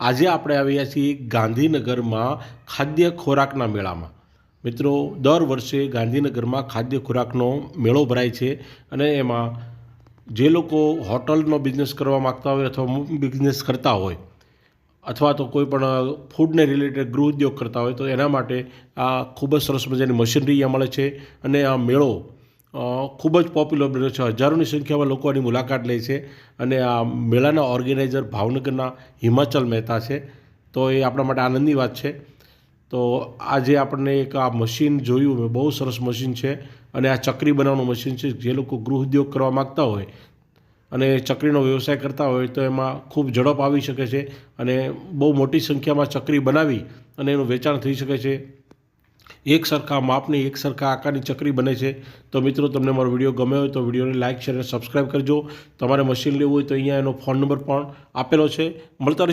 આજે આપણે આવ્યા છીએ ગાંધીનગરમાં ખાદ્ય ખોરાકના મેળામાં. મિત્રો, દર વર્ષે ગાંધીનગરમાં ખાદ્ય ખોરાકનો મેળો ભરાય છે અને એમાં જે લોકો હોટલનો બિઝનેસ કરવા માગતા હોય અથવા બિઝનેસ કરતા હોય અથવા તો કોઈ પણ ફૂડને રિલેટેડ ગૃહ ઉદ્યોગ કરતા હોય તો એના માટે આ ખૂબ જ સરસ મજાની મશીનરી અહીંયા મળે છે અને આ મેળો ખૂબ જ પોપ્યુલર બન્યો છે. હજારોની સંખ્યામાં લોકો આની મુલાકાત લે છે અને આ મેળાના ઓર્ગેનાઇઝર ભાવનગરના હિમાચલ મહેતા છે. તો એ આપણા માટે આનંદની વાત છે. તો આજે આપણને એક આ મશીન જોયું મેં બહુ સરસ મશીન છે અને આ ચકરી બનાવવાનું મશીન છે જે લોકો ગૃહ ઉદ્યોગ કરવા માગતા હોય અને ચકરીનો વ્યવસાય કરતા હોય તો એમાં ખૂબ ઝડપ આવી શકે છે અને બહુ મોટી સંખ્યામાં ચકરી બનાવી અને એનું વેચાણ થઈ શકે છે. એક સરખા માપની એક સરખા આકારની ચકરી બને છે. તો મિત્રો, તમને મારો વીડિયો ગમ્યો હોય તો વિડીયોને લાઇક શેર અને સબસ્ક્રાઈબ કરજો. તમારે મશીન લેવું હોય તો અહીંયા એનો ફોન નંબર પણ આપેલો છે. મળતા